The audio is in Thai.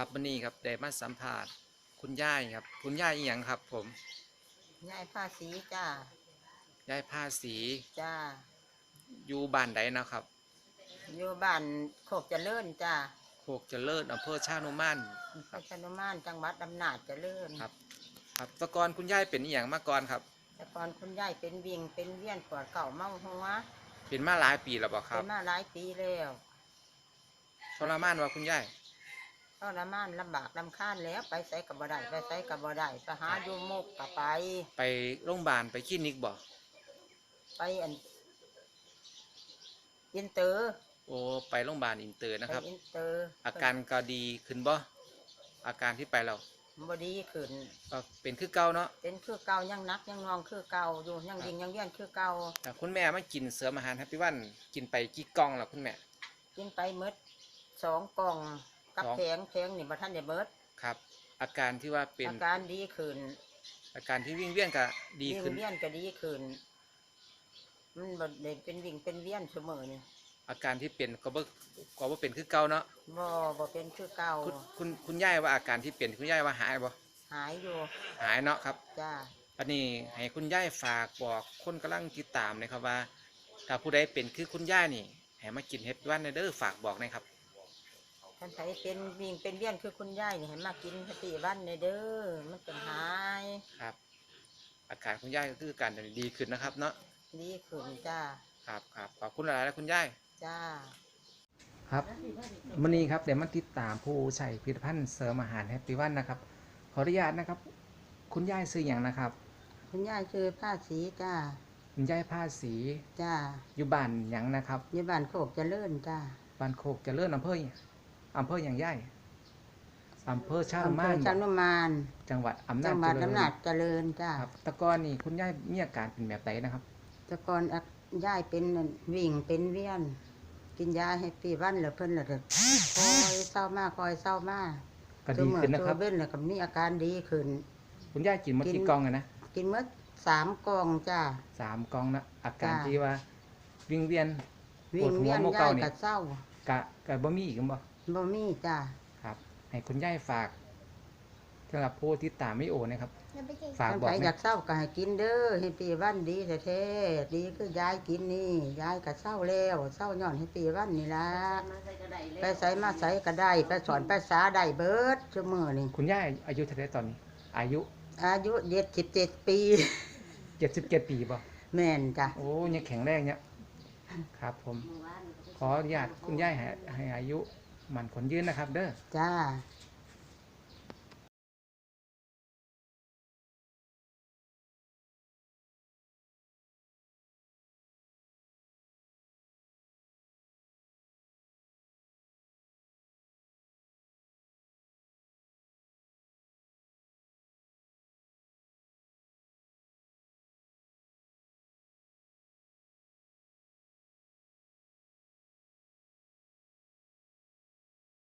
ครับวันนี้ครับได้มาสัมภาษณ์คุณย่ายครับ คุณย่ายอีหยังครับ ผมยายผ้าสีจ้าย่ายผ้าสีจ้าอยู่บ้านใดนะครับอยู่บ้านโคกเจริญจ้าโคกเจริญอำเภอชานุมานพระชนุมานจังหวัดอำนาจเจริญครับ ครับแตะกอนคุณย่ายเป็นอีหยังมาก่อนครับ แต่ก่อนคุณยายเป็นวิ่งเป็นเวียนปวดเก่าเมาหัวเป็นมาหลายปีแล้วบ่ครัเป็บนมาหลายปีแล้วทรมานว่าคุณย่าย ทรมานลำบากลำคาญแล้วไปใส่กับบ่ได้ไปใส่กับบ่ได้ไปหาอยู่มุกกับไป ไปโรงพยาบาลไปคลินิกบ่ไปอันอินเตอร์โอ้ไปโรงพยาบาลอินเตอร์นะไปครับ อินเตอร์อาการก็ดีขึ้นบ่อาการที่ไปเราบดีขึ้น ก็เป็นคือเก่าเนาะเป็นคือเก่ายังนักยังนองคือเก่าอยู่ยังวิ่งยังเวียนคือเก่าแต่คุณแม่มากินเสริมอาหารแฮปปี้วันกินไปกี่กล่องแล้วคุณแม่กินไปหมดสองกล่อง กับสอง แพงแพงนี่บ่ท่านได้เบิดครับ อาการที่ว่าเป็นอาการดีขึ้นอาการที่วิ่งเวียนก็ดีขึ้น วิ่งเวียนก็ดีขึ้น มันบ่ได้เป็นวิ่งเป็นเวียนเสมอนี่อาการที่เป็นก็บ่ก็บ่เป็นคือเก่าเนาะบ่บ่เป็นคือเก่าคุณคุณคุณย่ายว่าอาการที่เป็นคุณย่ายว่าหายบ่หายอยู่หายเนาะครับ จ้าอันนี้ให้คุณย่ายฝากบอกคนกำลังติดตามนะครับว่า ถ้าผู้ใดเป็นคือคุณย่ายนี่ให้มากินเฮปปี้วันเด้อฝากบอกหนะครับ ท่านไผเป็นวิ่งเป็นเวียนคือคุณยายนี่ให้มากินสติวันในเด้อมันเป็นหาย ครับ อาการคุณย่ายก็คืออาการดีขึ้นนะครับ เนาะดีขึ้นจ้า ครับครับขอบคุณหลายๆนะคุณย่าย จ้า ครับวันนี้ครับเดี๋ยวมาติดตามผู้ใช้ผลิตภัณฑ์เสริมอาหารแฮปปี้วันนะครับ ขออนุญาตนะครับ คุณย่ายซื้ออย่างนะครับ คุณยายชื่อผ้าสีจ้า คุณย่ายผ้าสีจ้าอยู่บ้านหยังนะครับ อยู่บ้านโคกเจริญจ้าบ้านโคกเจริญอำเภอ อำเภออย่างย่ายอำเภอชาอำละเภมาอนชานุมานจังหวัดอำนาจัจงหวัดเจริญอำนาจเจริญจ้าครับแตะกอนนี่คุณย่ายมีอาการเป็นแบบไหนนะครับ แต่ก่อนอักยายเป็นนั่นวิ่งเป็นเวียน กินยาให้ปีวันแล้วเพิ่นและเด็กคอยเศร้ามากคอยเศร้ามากก็ดีขึ้นนะครับเว้นแล้วก็มีอาการดีขึ้น คุณย่ายกินหมดกิน กี่กล่องอะนะกินเมื่อสามกล่องจ้า สามกล่องนะอาการจ้ะ ที่ว่าวิ่งเวียน วิ่งเวียนปวดหัวเมื่อย้าเก่ายนี่กับเศร้ากะกะบ่มีอีกบ่ บ่มีจ้าครับให้คุณย่ายฝากสำหรับผู้ที่ตามไม่โอนะครับฝากท่านบอกใครไหมอยากเศร้าก็ให้กินเด้อให้ปีวันดีแท้ๆดีคือยายกินนี่ยายก็เศร้าแล้วเศร้าย้อนให้ปีวันนี่ล่ะไปใส่มาใส่ก็ได้ไปสอนภาษาได้เบิดชั่วมือนี่คุณย่ายอายุเท่าไหรตอนนี้ อายุอายุเจ็ดสิบเจ็ดปี77ปีบ่แม่นจ้ะโอ้ยังแข็งแรงเนี่ยครับ ผม ขออนุญาตคุณย่ายให้ให้อายุ มันขนยืนนะครับ เด้อ จ้า